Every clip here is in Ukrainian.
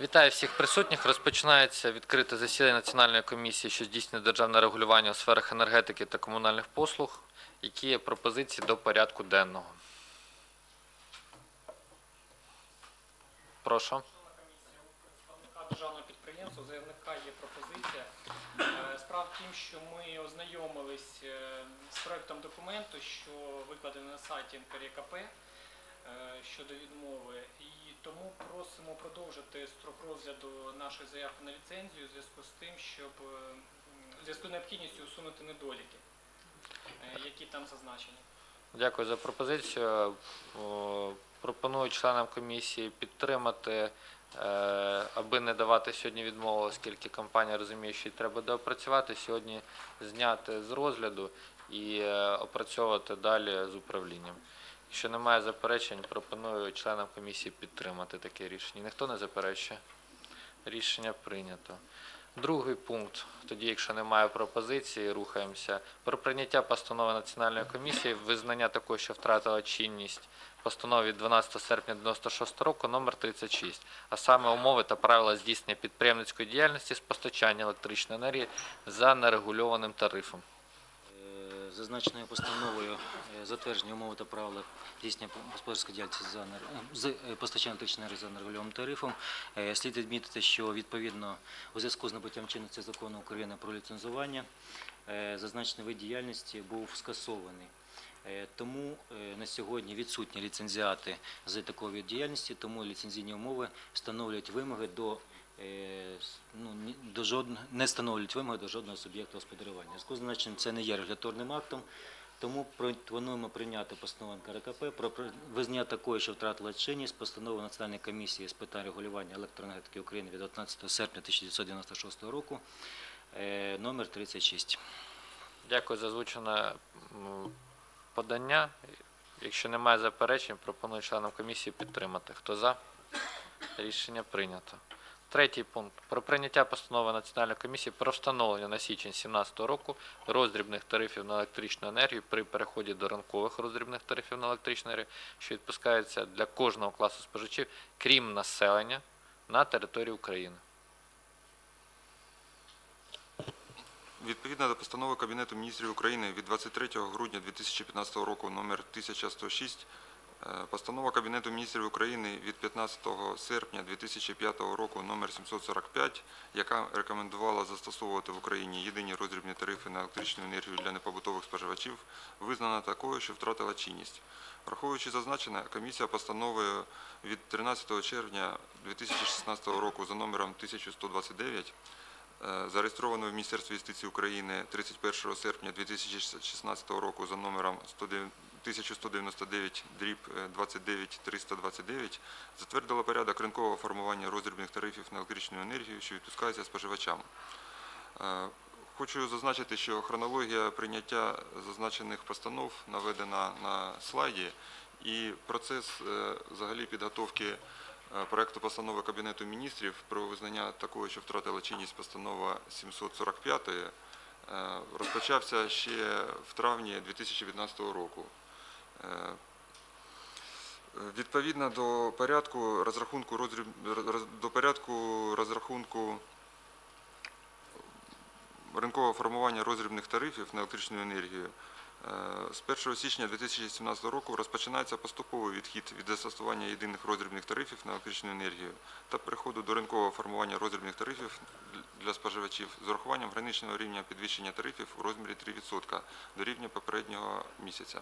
Вітаю всіх присутніх. Розпочинається відкрите засідання Національної комісії, що здійснює державне регулювання у сферах енергетики та комунальних послуг. Які є пропозиції до порядку денного? Прошу. Державного підприємства, заявника є пропозиція. Е, Справа в тім, що ми ознайомились е, з проектом документу, що викладений на сайті НКРКП е, щодо відмови, і тому просимо продовжити строк розгляду нашої заявки на ліцензію у зв'язку з тим, щоб е, м, у зв'язку з необхідністю усунути недоліки, е, які там зазначені. Дякую за пропозицію. Пропоную членам комісії підтримати, е, аби не давати сьогодні відмову, оскільки компанія розуміє, що їй треба доопрацювати, сьогодні зняти з розгляду і е, опрацьовувати далі з управлінням. Якщо немає заперечень, пропоную членам комісії підтримати таке рішення. Ніхто не заперечує. Рішення прийнято. Другий пункт, тоді, якщо немає пропозиції, рухаємося. Про прийняття постанови Національної комісії, визнання такої, що втратила чинність постанови від 12 серпня 96 року номер 36, а саме умови та правила здійснення підприємницької діяльності з постачання електричної енергії за нерегульованим тарифом. Зазначеною постановою е, затверджені умови та правила здійснення господарської діяльності за е, е, постачання електричної енергії за нерегульованим тарифом. Слід відмітити, що відповідно у зв'язку з набуттям чинності закону України про ліцензування зазначений вид діяльності був скасований. Тому на сьогодні відсутні ліцензіати з такої діяльності, тому ліцензійні умови встановлюють вимоги до ну, ні- до жодного не встановлюють вимоги до жодного суб'єкту господарювання. Зв'язку з значенням це не є регуляторним актом, тому пропонуємо прийняти постанову НКРКП про визнання такої, що втратила чинність, постанову Національної комісії з питань регулювання електроенергетики України від 19 серпня 1996 року, е, номер 36. Дякую за озвучене подання. Якщо немає заперечень, пропоную членам комісії підтримати. Хто за? Рішення прийнято. Третій пункт. Про прийняття постанови Національної комісії про встановлення на січень 2017 року роздрібних тарифів на електричну енергію при переході до ранкових роздрібних тарифів на електричну енергію, що відпускаються для кожного класу споживачів, крім населення, на території України. Відповідно до постанови Кабінету міністрів України від 23 грудня 2015 року номер 1106, е, постанова Кабінету міністрів України від 15 серпня 2005 року номер 745, яка рекомендувала застосовувати в Україні єдині роздрібні тарифи на електричну енергію для непобутових споживачів, визнана такою, що втратила чинність. Враховуючи зазначене, комісія постановою від 13 червня 2016 року за номером 1129 Е, зареєстрованою в Міністерстві юстиції України 31 серпня 2016 року за номером 1199 дріб 29 329 затвердила порядок ринкового формування роздрібних тарифів на електричну енергію, що відпускається споживачам. Е, Хочу зазначити, що хронологія прийняття зазначених постанов наведена на слайді, і процес е, взагалі підготовки е, проекту постанови Кабінету міністрів про визнання такої, що втратила чинність постанова 745 е, розпочався ще в травні 2015 року. Е, Відповідно до порядку розрахунку до порядку розрахунку ринкового формування роздрібних тарифів на електричну енергію е, з 1 січня 2017 року розпочинається поступовий відхід від застосування єдиних роздрібних тарифів на електричну енергію та переходу до ринкового формування роздрібних тарифів для споживачів з урахуванням граничного рівня підвищення тарифів у розмірі 3% до рівня попереднього місяця.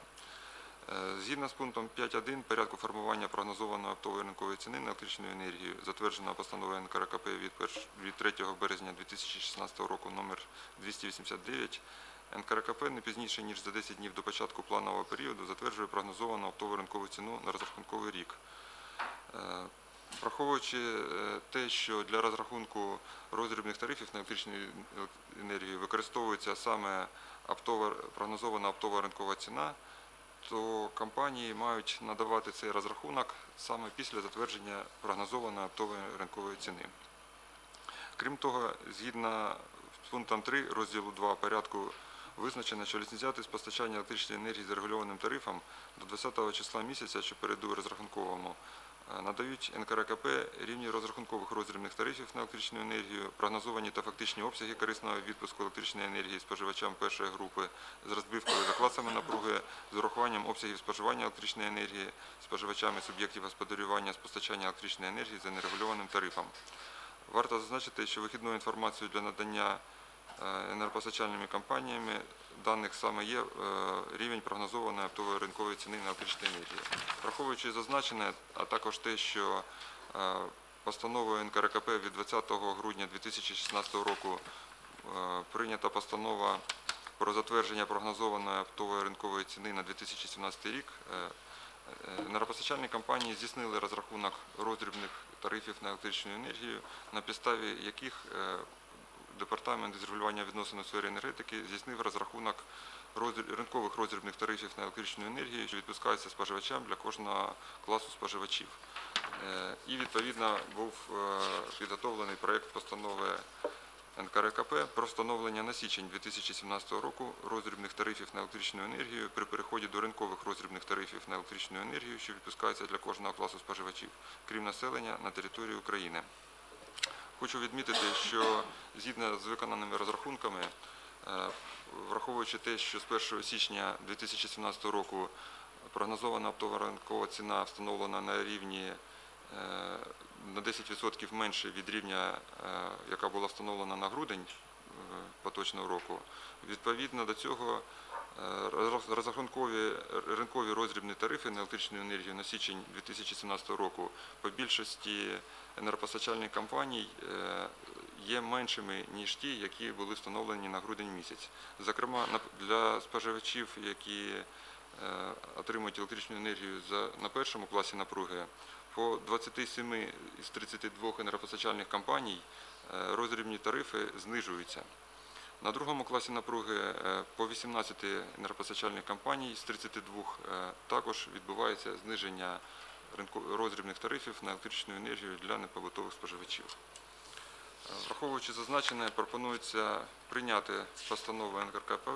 Е, Згідно з пунктом 5.1 порядку формування прогнозованої оптової ринкової ціни на електричну енергію, затвердженого постановою НКРКП від, 3 березня 2016 року номер 289, НКРКП не пізніше, ніж за 10 днів до початку планового періоду затверджує прогнозовану оптову ринкову ціну на розрахунковий рік. Е, Враховуючи е, те, що для розрахунку роздрібних тарифів на електричну енергію використовується саме оптова, прогнозована оптова ринкова ціна, то компанії мають надавати цей розрахунок саме після затвердження прогнозованої оптової ринкової ціни. Крім того, згідно з пунктом 3 розділу 2 порядку визначено, що ліцензіати з постачання електричної енергії з регульованим тарифом до 20 числа місяця, що передує розрахунковому, надають НКРКП рівні розрахункових роздрібних тарифів на електричну енергію, прогнозовані та фактичні обсяги корисного відпуску електричної енергії споживачам першої групи з розбивкою за класами напруги, з урахуванням обсягів споживання електричної енергії споживачами суб'єктів господарювання з постачання електричної енергії за нерегульованим тарифом. Варто зазначити, що вихідною інформацією для надання е, енергопостачальними компаніями даних саме є е, рівень прогнозованої оптової ринкової ціни на електричну енергію. Враховуючи зазначене, а також те, що е, постановою НКРКП від 20 грудня 2016 року е, прийнята постанова про затвердження прогнозованої оптової ринкової ціни на 2017 рік, енергопостачальні компанії здійснили розрахунок роздрібних тарифів на електричну енергію, на підставі яких Департамент із регулювання відносин у сфері енергетики здійснив розрахунок ринкових роздрібних тарифів на електричну енергію, що відпускаються споживачам для кожного класу споживачів. Е, І відповідно був е, підготовлений проєкт постанови НКРКП про встановлення на січень 2017 року роздрібних тарифів на електричну енергію при переході до ринкових роздрібних тарифів на електричну енергію, що відпускаються для кожного класу споживачів, крім населення на території України. Хочу відмітити, що згідно з виконаними розрахунками, е, враховуючи те, що з 1 січня 2017 року прогнозована оптова ринкова ціна встановлена на рівні е, на 10% менше від рівня, е, яка була встановлена на грудень поточного року, відповідно до цього розрахункові ринкові роздрібні тарифи на електричну енергію на січень 2017 року по більшості енергопостачальних компаній е, є меншими, ніж ті, які були встановлені на грудень місяць. Зокрема, для споживачів, які е, отримують електричну енергію на першому класі напруги, по 27 із 32 енергопостачальних компаній е, роздрібні тарифи знижуються. На другому класі напруги е, по 18 енергопостачальних компаній з 32 е, також відбувається зниження роздрібних тарифів на електричну енергію для непобутових споживачів. Е, Враховуючи зазначене, пропонується прийняти постанову НКРКП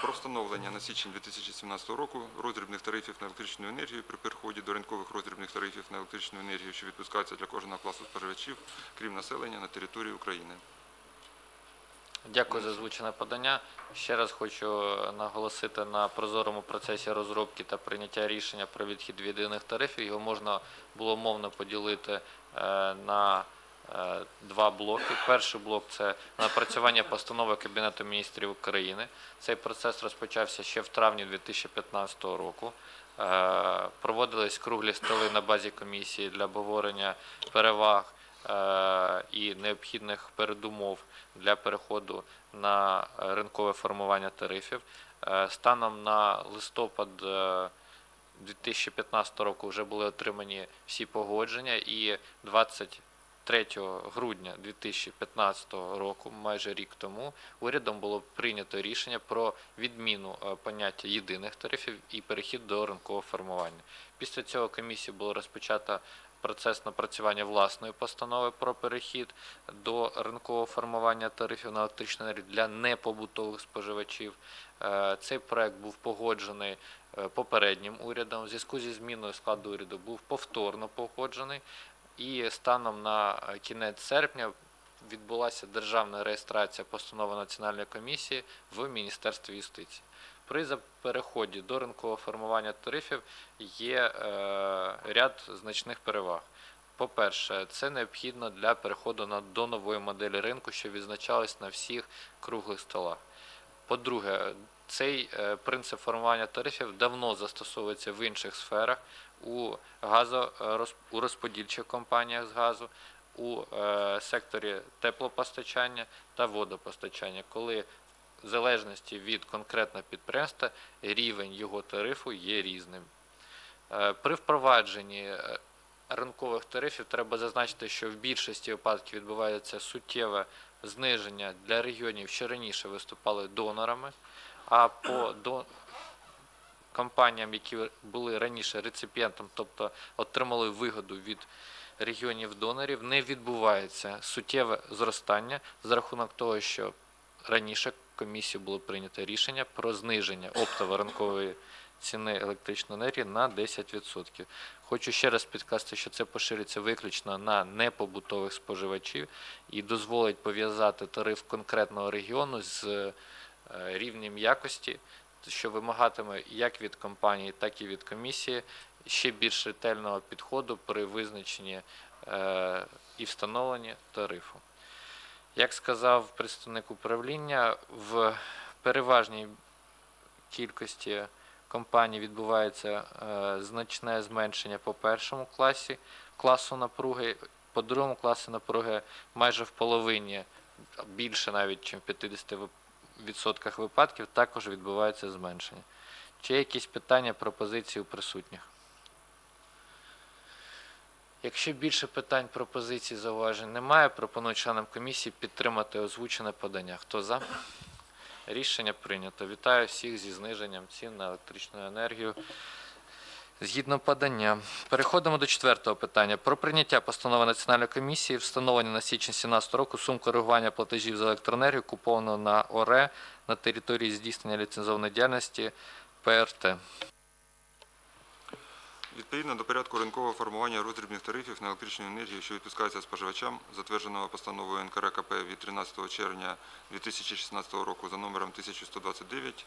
про встановлення на січень 2017 року роздрібних тарифів на електричну енергію при переході до ринкових роздрібних тарифів на електричну енергію, що відпускаються для кожного класу споживачів, крім населення на території України. Дякую за озвучене подання. Ще раз хочу наголосити на прозорому процесі розробки та прийняття рішення про відхід від єдиних тарифів. Його можна було мовно поділити е, на е, два блоки. Перший блок це напрацювання постанови Кабінету міністрів України. Цей процес розпочався ще в травні 2015 року. Е, Проводились круглі столи на базі комісії для обговорення переваг е, і необхідних передумов для переходу на е, ринкове формування тарифів. Е, Станом на листопад е, 2015 року вже були отримані всі погодження, і 23 грудня 2015 року, майже рік тому, урядом було прийнято рішення про відміну е, поняття єдиних тарифів і перехід до ринкового формування. Після цього комісії було розпочато процес напрацювання власної постанови про перехід до ринкового формування тарифів на електричну енергію для непобутових споживачів. Е, Цей проект був погоджений е, попереднім урядом. В зв'язку зі зміною складу уряду був повторно погоджений. І станом на е, кінець серпня відбулася державна реєстрація постанови Національної комісії в Міністерстві юстиції. При переході до ринкового формування тарифів є е, ряд значних переваг. По-перше, це необхідно для переходу на, до нової моделі ринку, що відзначалась на всіх круглих столах. По-друге, цей е, принцип формування тарифів давно застосовується в інших сферах у газо, е, у розподільчих компаніях з газу, у е, секторі теплопостачання та водопостачання, коли в залежності від конкретного підприємства рівень його тарифу є різним. Е, При впровадженні е, ринкових тарифів треба зазначити, що в більшості випадків відбувається суттєве зниження для регіонів, що раніше виступали донорами, а по до... компаніям, які були раніше реципієнтом, тобто отримали вигоду від регіонів донорів, не відбувається суттєве зростання за рахунок того, що раніше комісією було прийнято рішення про зниження оптово-ринкової ціни електричної енергії на 10%. Хочу ще раз підкреслити, що це поширюється виключно на непобутових споживачів і дозволить пов'язати тариф конкретного регіону з е, рівнем якості, що вимагатиме як від компанії, так і від комісії ще більш ретельного підходу при визначенні е, і встановленні тарифу. Як сказав представник управління, в переважній кількості компаній відбувається е, значне зменшення по першому класі класу напруги, по другому класу напруги майже в половині, більше навіть, ніж в 50 вип- відсотках випадків, також відбувається зменшення. Чи є якісь питання, пропозиції у присутніх? Якщо більше питань, пропозицій, зауважень немає, пропоную членам комісії підтримати озвучене подання. Хто за? Рішення прийнято. Вітаю всіх зі зниженням цін на електричну енергію. Згідно подання. Переходимо до четвертого питання. Про прийняття постанови Національної комісії встановлення на січень 2017 року сум коригування платежів за електроенергію, купованого на ОРЕ на території здійснення ліцензованої діяльності ПРТ. Відповідно до порядку ринкового формування роздрібних тарифів на електричну енергію, що відпускається споживачам, затвердженого постановою НКРКП від 13 червня 2016 року за номером 1129,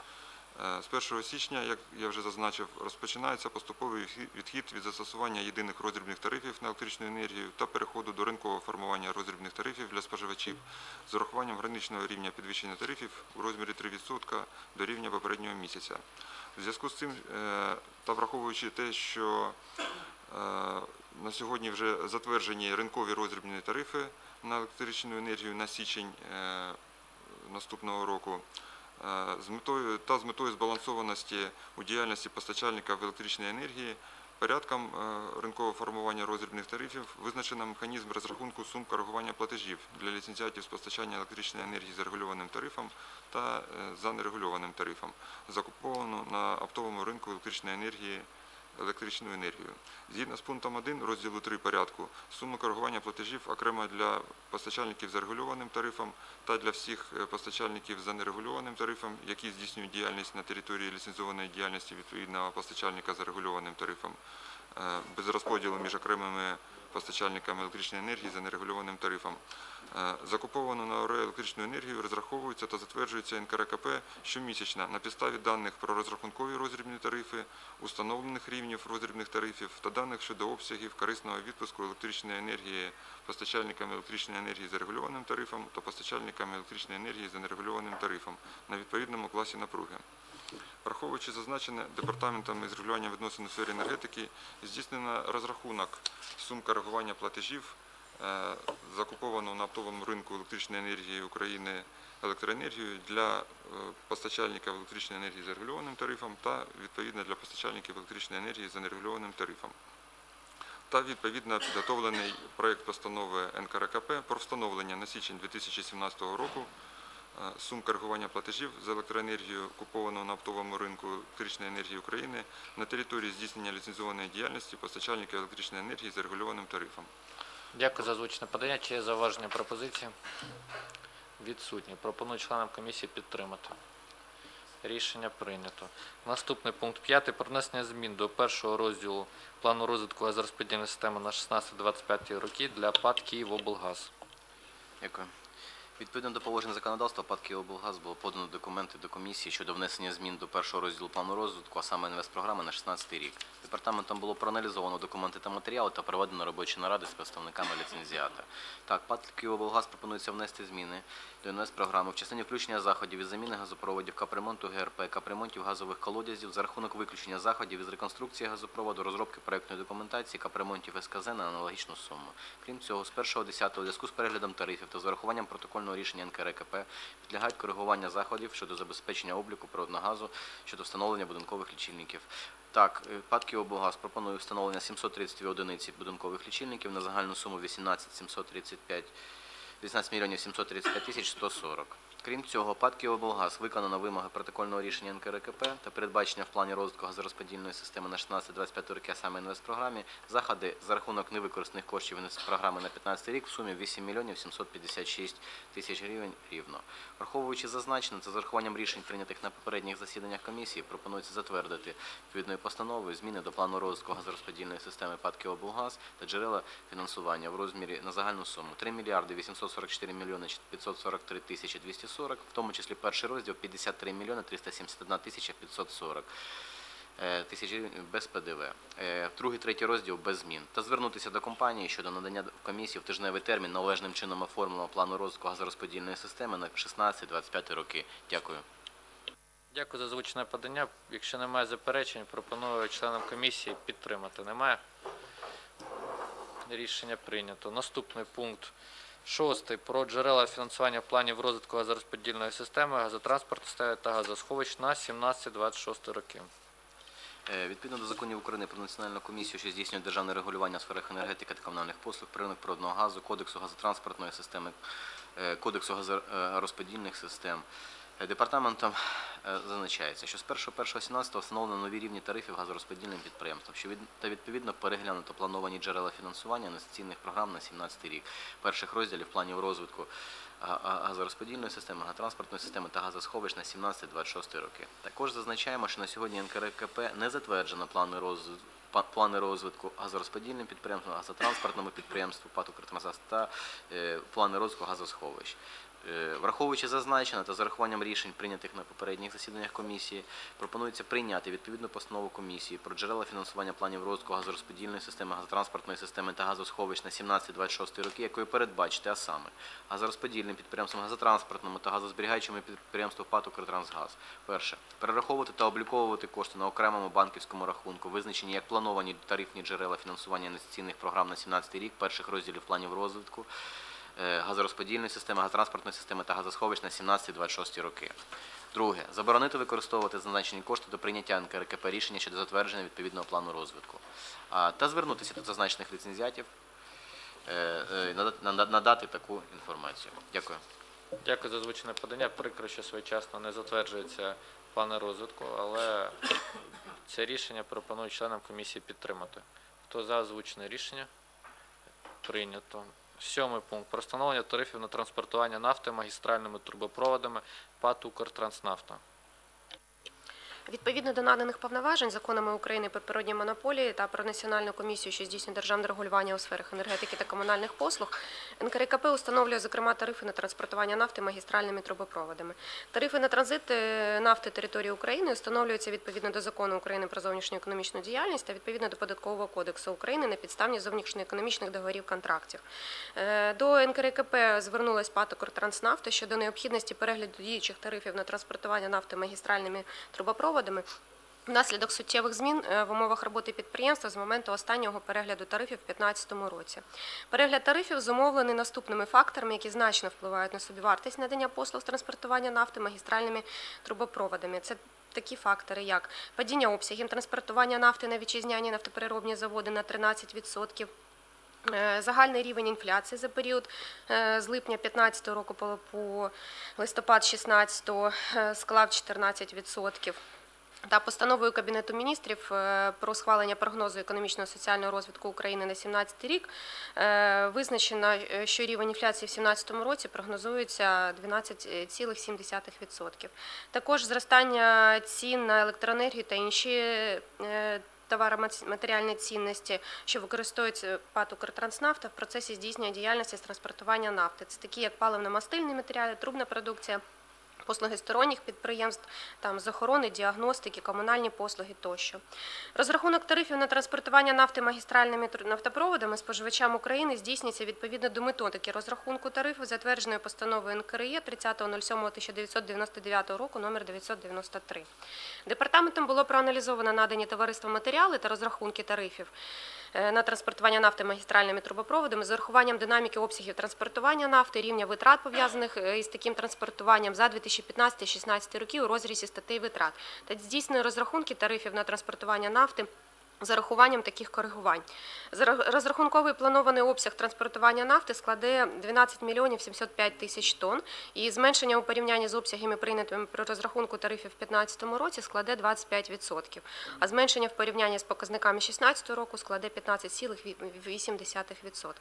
е, з 1 січня, як я вже зазначив, розпочинається поступовий відхід від застосування єдиних роздрібних тарифів на електричну енергію та переходу до ринкового формування роздрібних тарифів для споживачів з урахуванням граничного рівня підвищення тарифів у розмірі 3% до рівня попереднього місяця. В зв'язку з цим е, та враховуючи те, що е, на сьогодні вже затверджені ринкові розрібні тарифи на електричну енергію на січень е, наступного року, з метою та з метою збалансованості у діяльності постачальника електричної енергії порядком е, ринкового формування розрібних тарифів визначено механізм розрахунку сум коригування платежів для ліцензіатів з постачання електричної енергії з регульованим тарифом та е, за нерегульованим тарифом, закуповану на оптовому ринку електричної енергії електричну енергію. Згідно з пунктом 1 розділу 3 порядку, сума коригування платежів окремо для постачальників за регульованим тарифом та для всіх е, постачальників за нерегульованим тарифом, які здійснюють діяльність на території ліцензованої діяльності відповідного постачальника за регульованим тарифом, е, без розподілу між окремими постачальниками електричної енергії за нерегульованим тарифом. Закуповану на ОРЕ електричну енергію розраховується та затверджується НКРКП щомісячно на підставі даних про розрахункові роздрібні тарифи, установлених рівнів роздрібних тарифів та даних щодо обсягів корисного відпуску електричної енергії постачальниками електричної енергії за регульованим тарифом та постачальниками електричної енергії за нерегульованим тарифом на відповідному класі напруги. Враховуючи зазначене, департаментом із регулювання відносин у сфері енергетики здійснено розрахунок сум коригування платежів е, закупованого на оптовому ринку електричної енергії України електроенергію для е, постачальників електричної енергії за регульованим тарифом та відповідно для постачальників електричної енергії за нерегульованим тарифом. Та відповідно підготовлений проект постанови НКРКП про встановлення на січень 2017 року е, сум коригування платежів за електроенергію, купованого на оптовому ринку електричної енергії України на території здійснення ліцензованої діяльності постачальників електричної енергії за регульованим тарифом. Дякую за озвучене подання. Чи є зауваження пропозиції? Відсутні. Пропоную членам комісії підтримати. Рішення прийнято. Наступний пункт 5. Про внесення змін до першого розділу плану розвитку газорозподільної системи на 16-25 роки для ПАД «Київоблгаз». Дякую. Відповідно до положень законодавства, ПАД «Київоблгаз» було подано документи до комісії щодо внесення змін до першого розділу плану розвитку, а саме інвестпрограми на 16 рік. Департаментом було проаналізовано документи та матеріали та проведено робочі наради з представниками ліцензіата. Так, ПАД «Київоблгаз» пропонується внести зміни до інвестпрограми в частині включення заходів із заміни газопроводів, капремонту ГРП, капремонтів газових колодязів за рахунок виключення заходів із реконструкції газопроводу, розробки проектної документації, капремонтів СКЗ на аналогічну суму. Крім цього, з 1.10 у зв'язку з переглядом тарифів та з урахуванням протокольного рішення НКРКП підлягають коригування заходів щодо забезпечення обліку природного газу щодо встановлення будинкових лічильників. Так, е, ПАД «Київоблгаз» пропонує встановлення 732 одиниці будинкових лічильників на загальну суму 18 735 18 мільйонів 735 тисяч 140. Крім цього, ПАТ «Київоблгаз» виконано вимоги протокольного рішення НКРКП та передбачення в плані розвитку газорозподільної системи на 16-25 роки, а саме інвестпрограмі, заходи за рахунок невикористаних коштів інвестпрограми на 15 рік в сумі 8 мільйонів 756 тисяч гривень рівно. Враховуючи зазначене, та з урахуванням рішень, прийнятих на попередніх засіданнях комісії, пропонується затвердити відповідною постановою зміни до плану розвитку газорозподільної системи ПАТ «Київоблгаз» та джерела фінансування в розмірі на загальну суму 3 мільярди 844 мільйони 543 тисячі 240, в тому числі перший розділ 53 мільйони 371 тисяча 540 е, тисяч без ПДВ. Е, Другий, третій розділ без змін. Та звернутися до компанії щодо надання комісії в тижневий термін належним чином оформленого плану розвитку газорозподільної системи на 16-25 роки. Дякую. Дякую за озвучене подання. Якщо немає заперечень, пропоную членам комісії підтримати. Немає? Рішення прийнято. Наступний пункт. Шостий. Про джерела фінансування планів розвитку газорозподільної системи, газотранспорту та газосховищ на 17-26 роки. Е, Відповідно до законів України про національну комісію, що здійснює державне регулювання у сферах енергетики та комунальних послуг, ринок природного газу, кодексу газотранспортної системи, е, кодексу газорозподільних систем. Е, Департаментом е, зазначається, що з 1.1.17 встановлено нові рівні тарифів газорозподільним підприємствам, що від та відповідно переглянуто плановані джерела фінансування інвестиційних програм на 17 рік, перших розділів планів розвитку га- га- газорозподільної системи, газотранспортної системи та газосховищ на 17-26 роки. Також зазначаємо, що на сьогодні НКРКП не затверджено плани розвитку плани розвитку газорозподільним підприємствам, газотранспортному підприємству ПАТ «Укртрансгаз» та е, плани розвитку газосховищ. Е, Враховуючи зазначене та з урахуванням рішень, прийнятих на попередніх засіданнях комісії, пропонується прийняти відповідну постанову комісії про джерела фінансування планів розвитку газорозподільної системи, газотранспортної системи та газосховищ на 17-26 роки, якою передбачити, а саме газорозподільним підприємством, газотранспортному та газозберігаючому підприємству ПАТ «Укртрансгаз». Перше. Перераховувати та обліковувати кошти на окремому банківському рахунку, визначені як плановані тарифні джерела фінансування інвестиційних програм на 17 рік, перших розділів планів розвитку, газорозподільної системи, газотранспортної системи та газосховищ на 17-26 роки. Друге. Заборонити використовувати зазначені кошти до прийняття НКРКП рішення щодо затвердження відповідного плану розвитку. Та звернутися до зазначених ліцензіатів, е, е, надати- таку інформацію. Дякую. Дякую за озвучене подання. Прикро, що своєчасно не затверджуються плани розвитку, але це рішення пропоную членам комісії підтримати. Хто за озвучене рішення? Прийнято. Сьомий пункт. Про встановлення тарифів на транспортування нафти магістральними трубопроводами ПАТ «Укртранснафта». Відповідно до наданих повноважень законами України про природні монополії та про національну комісію, що здійснює державне регулювання у сферах енергетики та комунальних послуг, НКРКП установлює зокрема тарифи на транспортування нафти магістральними трубопроводами. Тарифи на транзит е, нафти території України встановлюються відповідно до закону України про зовнішню економічну діяльність та відповідно до податкового кодексу України на підставі зовнішньоекономічних договорів контрактів. Е, До НКРКП звернулась ПАТ «Укртранснафта» щодо необхідності перегляду діючих тарифів на транспортування нафти магістральними трубопроводами внаслідок суттєвих змін е, в умовах роботи підприємства з моменту останнього перегляду тарифів у 2015 році. Перегляд тарифів зумовлений наступними факторами, які значно впливають на собівартість надання послуг з транспортування нафти магістральними трубопроводами. Це Такі фактори, як падіння обсягів транспортування нафти на вітчизняні нафтопереробні заводи на 13%, Е, Загальний рівень інфляції за період е, з липня 2015 року по- листопад 2016 е, склав 14%. Та постановою Кабінету міністрів е, про схвалення прогнозу економічного соціального розвитку України на 2017 рік е, визначено, е, що рівень інфляції в 2017 році прогнозується 12,7%. Також зростання цін на електроенергію та інші е, товароматеріальні цінності, що використовуються ПАТ «Укртранснафта» в процесі здійснення діяльності з транспортування нафти. Це такі як паливно-мастильні матеріали, трубна продукція, послуги сторонніх підприємств, там з охорони, діагностики, комунальні послуги тощо. Розрахунок тарифів на транспортування нафти магістральними нафтопроводами споживачам України здійснюється відповідно до методики розрахунку тарифу, затвердженої постановою НКРЄ 30.07.1999 року номер 993. Департаментом було проаналізовано надані товариством матеріали та розрахунки тарифів на транспортування нафти магістральними трубопроводами з урахуванням динаміки обсягів транспортування нафти, рівня витрат пов'язаних е, із таким транспортуванням за 2015-2016 роки у розрізі статей витрат. Та здійснює розрахунки тарифів на транспортування нафти з урахуванням таких коригувань. Зра- Розрахунковий планований обсяг транспортування нафти складе 12 мільйонів 705 тисяч тонн, і зменшення у порівнянні з обсягами, прийнятими при розрахунку тарифів в 2015 році, складе 25%, а зменшення в порівнянні з показниками 2016 року складе 15,8%.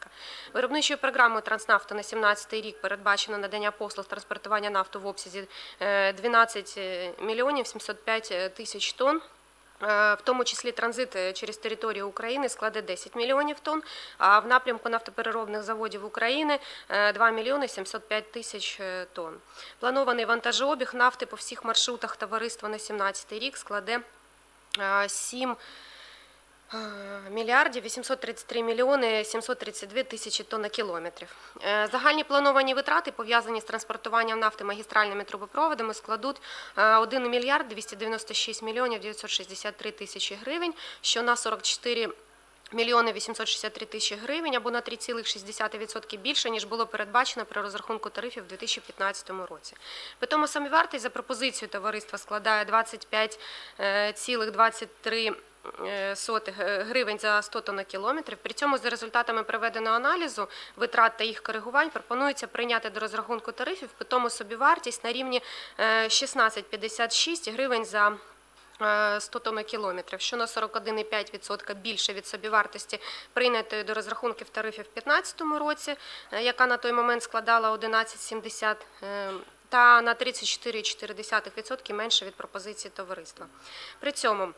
Виробничою програмою «Транснафта» на 2017 рік передбачено надання послуг транспортування нафти в обсязі е, 12 мільйонів 705 тисяч тонн. Е, В тому числі транзит е, через територію України складе 10 мільйонів тонн, а в напрямку нафтопереробних заводів України е, 2 мільйони 705 тисяч е, тонн. Планований вантажообіг нафти по всіх маршрутах товариства на 2017 рік складе е, 7 е, мільярдів 833 мільйони 732 тисячі тонн-кілометрів. Е, Загальні плановані витрати, пов'язані з транспортуванням нафти магістральними трубопроводами, складуть е, 1 мільярд 296 мільйонів 963 тисячі гривень, що на 44 Мільйони 863 тисячі гривень або на 3,6% більше, ніж було передбачено при розрахунку тарифів у 2015 році. При тому самовартість за пропозицією товариства складає 25,23 е, сотих е, гривень за 100 тонн кілометрів. При цьому за результатами проведеного аналізу витрат та їх коригувань пропонується прийняти до розрахунку тарифів питому собівартість на рівні е, 16,56 гривень за е, 100 тонн кілометрів, що на 41,5% більше від собівартості прийнятої до розрахунків тарифів в 2015 році, е, яка на той момент складала 11,70 е, та на 34,4% менше від пропозиції товариства. При цьому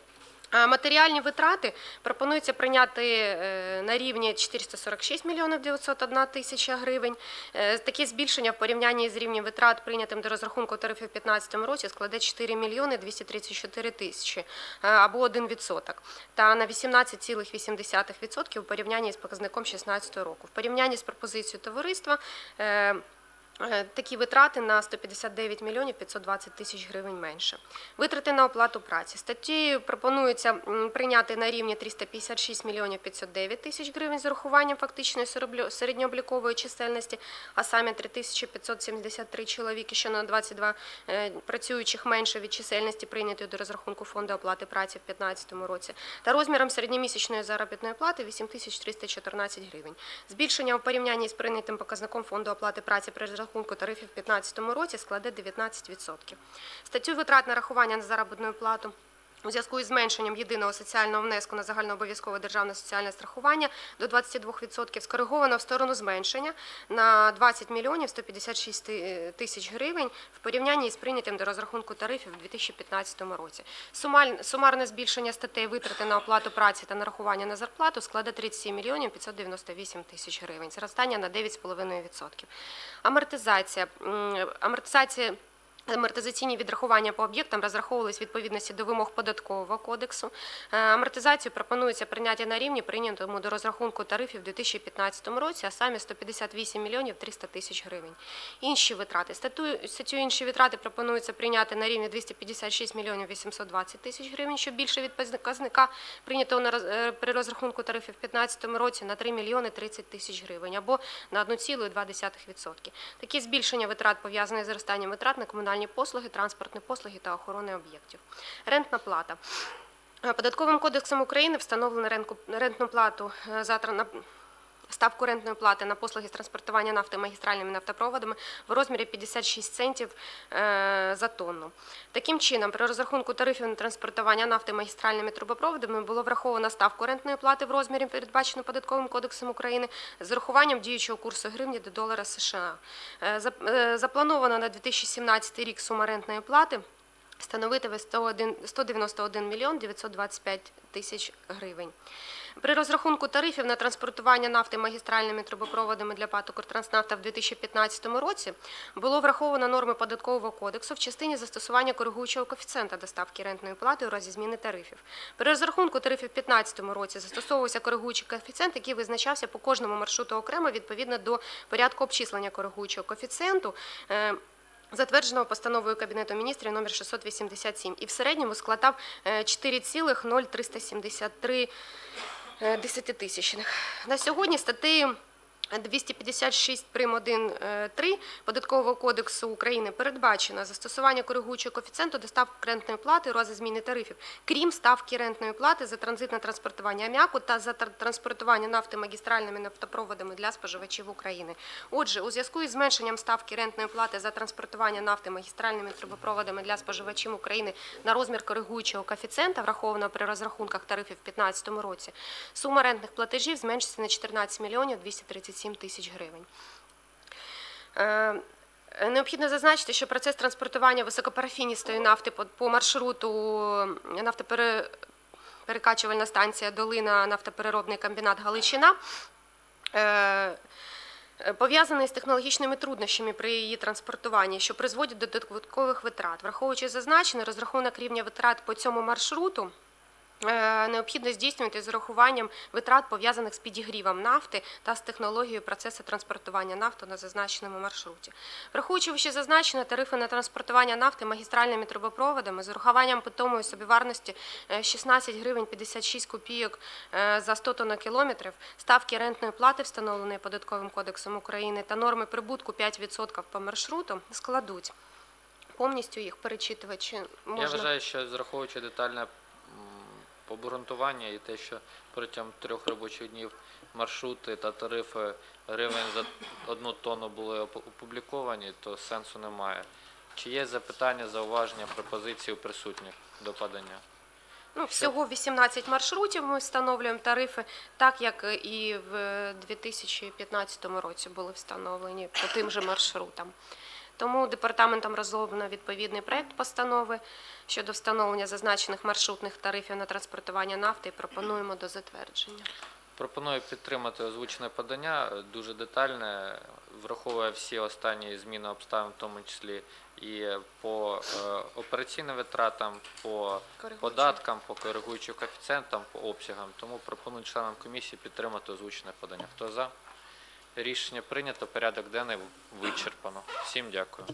Матеріальні витрати пропонується прийняти е, на рівні 446 мільйонів 901 тисяча гривень. Е, Таке збільшення в порівнянні з рівнем витрат, прийнятим до розрахунку тарифів у 2015 році, складе 4 мільйони 234 тисячі е, або 1%, та на 18,8% у порівнянні з показником 2016 року. В порівнянні з пропозицією товариства Такі витрати на 159 мільйонів 520 тисяч гривень менше. Витрати на оплату праці. Статтєю пропонується прийняти на рівні 356 мільйонів 509 тисяч гривень з урахуванням фактичної середньооблікової чисельності, а саме 3573 чоловіки, що на 22 е, працюючих менше від чисельності прийнятої до розрахунку фонду оплати праці в 2015 році, та розміром середньомісячної заробітної плати 8314 гривень. Збільшення у порівнянні з прийнятим показником фонду оплати праці при розрахунку тарифів в 2015 році складе 19%. Статтю витрат нарахування на заробітну плату у зв'язку із зменшенням єдиного соціального внеску на загальнообов'язкове державне соціальне страхування до 22% скориговано в сторону зменшення на 20 мільйонів 156 ти- тисяч гривень в порівнянні із прийнятим до розрахунку тарифів у 2015 році. Сумарне збільшення статей витрати на оплату праці та нарахування на зарплату складе 37 мільйонів 598 тисяч гривень, зростання на 9,5%. Амортизація. Амортизація Амортизаційні відрахування по об'єктам розраховувались відповідності до вимог податкового кодексу. Е, Амортизацію пропонується прийняти на рівні прийнятому до розрахунку тарифів у 2015 році, а саме 158 мільйонів 300 тисяч гривень. Інші витрати. Статтю, інші витрати пропонується прийняти на рівні 256 мільйонів 820 тисяч гривень, що більше від показника прийнятого е, при розрахунку тарифів в 2015 році на 3 мільйони 30 тисяч гривень або на 1,2%. Такі збільшення витрат пов'язані з зростанням витрат на комунальні послуги, транспортні послуги та охорони об'єктів. Рентна плата. Податковим кодексом України встановлено рентну плату е, за ставку рентної плати на послуги з транспортування нафти магістральними нафтопроводами в розмірі 56 центів е, за тонну. Таким чином, при розрахунку тарифів на транспортування нафти магістральними трубопроводами було враховано ставку рентної плати в розмірі, передбачену податковим кодексом України, з урахуванням діючого курсу гривні до долара США. Е, е, Заплановано на 2017 рік сума рентної плати становитиме 191 мільйон 925 тисяч гривень. При розрахунку тарифів на транспортування нафти магістральними трубопроводами для ПАТ «Укртранснафта» в 2015 році було враховано норми податкового кодексу в частині застосування коригуючого коефіцієнта доставки рентної плати у разі зміни тарифів. При розрахунку тарифів в 2015 році застосовувався коригуючий коефіцієнт, який визначався по кожному маршруту окремо відповідно до порядку обчислення коригуючого коефіцієнту. е, затвердженого постановою Кабінету міністрів номер 687 і в середньому складав е, 4,0373 е, десятитисячних. На сьогодні статтею 256 прим. 1.3 Податкового кодексу України передбачено застосування коригуючого коефіцієнту до ставки рентної плати у зміни тарифів, крім ставки рентної плати за транзитне транспортування аміаку та за транспортування нафти магістральними нафтопроводами для споживачів України. Отже, у зв'язку із зменшенням ставки рентної плати за транспортування нафти магістральними трубопроводами для споживачів України на розмір коригуючого коефіцієнта, врахованого при розрахунках тарифів у 2015 році, сума рентних платежів зменшиться на 14 мільйонів 237 тисяч гривень. Е, Необхідно зазначити, що процес транспортування високопарафіністої нафти по, маршруту нафтоперекачувальна станція Долина, нафтопереробний комбінат Галичина. е, Пов'язаний з технологічними труднощами при її транспортуванні, що призводять до додаткових витрат. Враховуючи зазначене, розрахунок рівня витрат по цьому маршруту е, необхідно здійснювати з урахуванням витрат, пов'язаних з підігрівом нафти та з технологією процесу транспортування нафти на зазначеному маршруті. Враховуючи вище зазначене, тарифи на транспортування нафти магістральними трубопроводами з урахуванням питомої собіварності е, 16 гривень 56 копійок е, за 100 тонн-кілометрів, ставки рентної плати, встановленої Податковим кодексом України, та норми прибутку 5% по маршруту складуть. Повністю їх перечитувати чи можна? Я вважаю, що зраховуючи детальне обґрунтування і те, що протягом трьох робочих днів маршрути та тарифи гривень за одну тонну були опубліковані, то сенсу немає. Чи є запитання, зауваження, пропозиції у присутніх до подання? Ну, всього 18 маршрутів ми встановлюємо тарифи, так як і в 2015 році були встановлені по тим же маршрутам. Тому департаментом розроблено відповідний проект постанови щодо встановлення зазначених маршрутних тарифів на транспортування нафти і пропонуємо до затвердження. Пропоную підтримати озвучене подання, дуже детальне, враховує всі останні зміни обставин, в тому числі і по е, операційним витратам, по податкам, по коригуючим коефіцієнтам, по обсягам. Тому пропоную членам комісії підтримати озвучене подання. Хто за? Рішення прийнято, порядок денний вичерпано. Всім дякую.